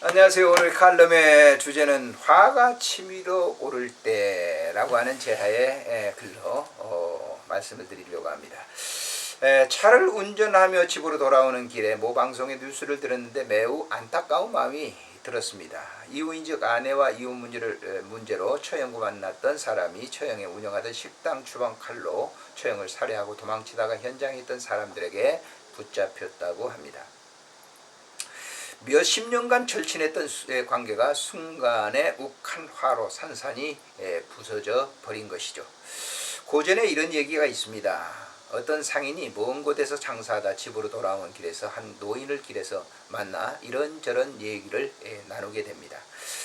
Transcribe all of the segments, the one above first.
안녕하세요. 오늘 칼럼의 주제는 화가 치밀어 오를 때라고 하는 제하의 에, 글로 어, 말씀을 드리려고 합니다. 에, 차를 운전하며 집으로 돌아오는 길에 모 방송의 뉴스를 들었는데 매우 안타까운 마음이 들었습니다. 이후인즉 아내와 이혼 문제를 에, 문제로 처형구 만났던 사람이 처형에 운영하던 식당 주방 칼로 처형을 살해하고 도망치다가 현장에 있던 사람들에게 붙잡혔다고 합니다. 몇십 년간 절친했던 관계가 순간에 욱한 화로 산산이 에, 부서져 버린 것이죠. 고전에 이런 얘기가 있습니다. 어떤 상인이 먼 곳에서 장사하다 집으로 돌아오는 길에서 한 노인을 길에서 만나 이런저런 얘기를 에, 나누게 됩니다.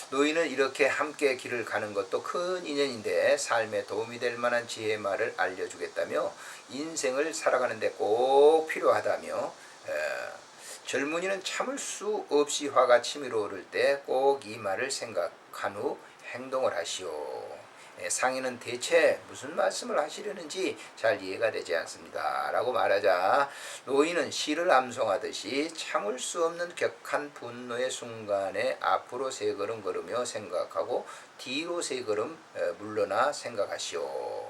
노인은 이렇게 함께 길을 가는 것도 큰 인연인데 삶에 도움이 될 만한 지혜의 말을 알려주겠다며 인생을 살아가는데 꼭 필요하다며 에, 젊은이는 참을 수 없이 화가 치밀어 오를 때 꼭 이 말을 생각한 후 행동을 하시오. 예, 상인은 대체 무슨 말씀을 하시려는지 잘 이해가 되지 않습니다. 라고 말하자 노인은 시를 암송하듯이 참을 수 없는 격한 분노의 순간에 앞으로 세 걸음 걸으며 생각하고 뒤로 세 걸음 어, 물러나 생각하시오.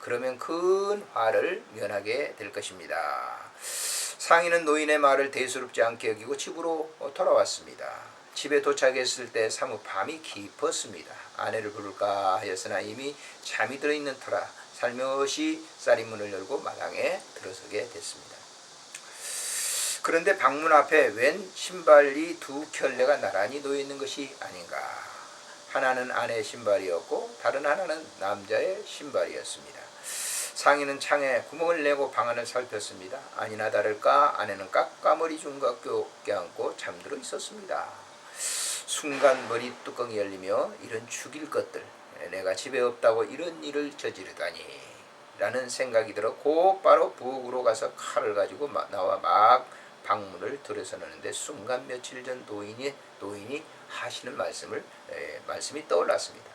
그러면 큰 화를 면하게 될 것입니다. 상인은 노인의 말을 대수롭지 않게 여기고 집으로 돌아왔습니다. 집에 도착했을 때 사뭇 밤이 깊었습니다. 아내를 부를까 하였으나 이미 잠이 들어있는 터라 살며시 쌀이문을 열고 마당에 들어서게 됐습니다. 그런데 방문 앞에 웬 신발이 두 켤레가 나란히 놓여 있는 것이 아닌가. 하나는 아내의 신발이었고 다른 하나는 남자의 신발이었습니다. 상인은 창에 구멍을 내고 방 안을 살폈습니다. 아니나 다를까 아내는 깎아머리 중각교 껴안고 잠들어 있었습니다. 순간 머리 뚜껑이 열리며 이런 죽일 것들 내가 집에 없다고 이런 일을 저지르다니 라는 생각이 들어 곧바로 부엌으로 가서 칼을 가지고 마- 나와 막 방문을 들여서는데 순간 며칠 전 노인이 노인이 하시는 말씀을 에, 말씀이 떠올랐습니다.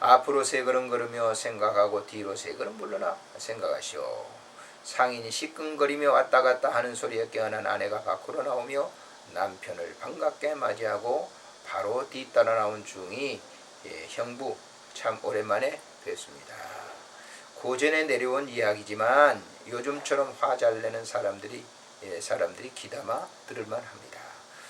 앞으로 세 걸음 걸으며 생각하고 뒤로 세 걸음 물러나 생각하시오. 상인이 시끈거리며 왔다 갔다 하는 소리에 깨어난 아내가 밖으로 나오며 남편을 반갑게 맞이하고 바로 뒤따라 나온 중이 예, 형부 참 오랜만에 뵙습니다. 고전에 내려온 이야기지만 요즘처럼 화 잘 내는 사람들이 예, 사람들이 귀담아 들을만 합니다.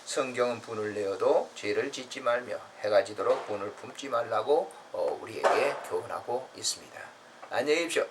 성경은 분을 내어도 죄를 짓지 말며 해가 지도록 분을 품지 말라고 어, 우리에게 교훈하고 있습니다. 안녕히 계십시오.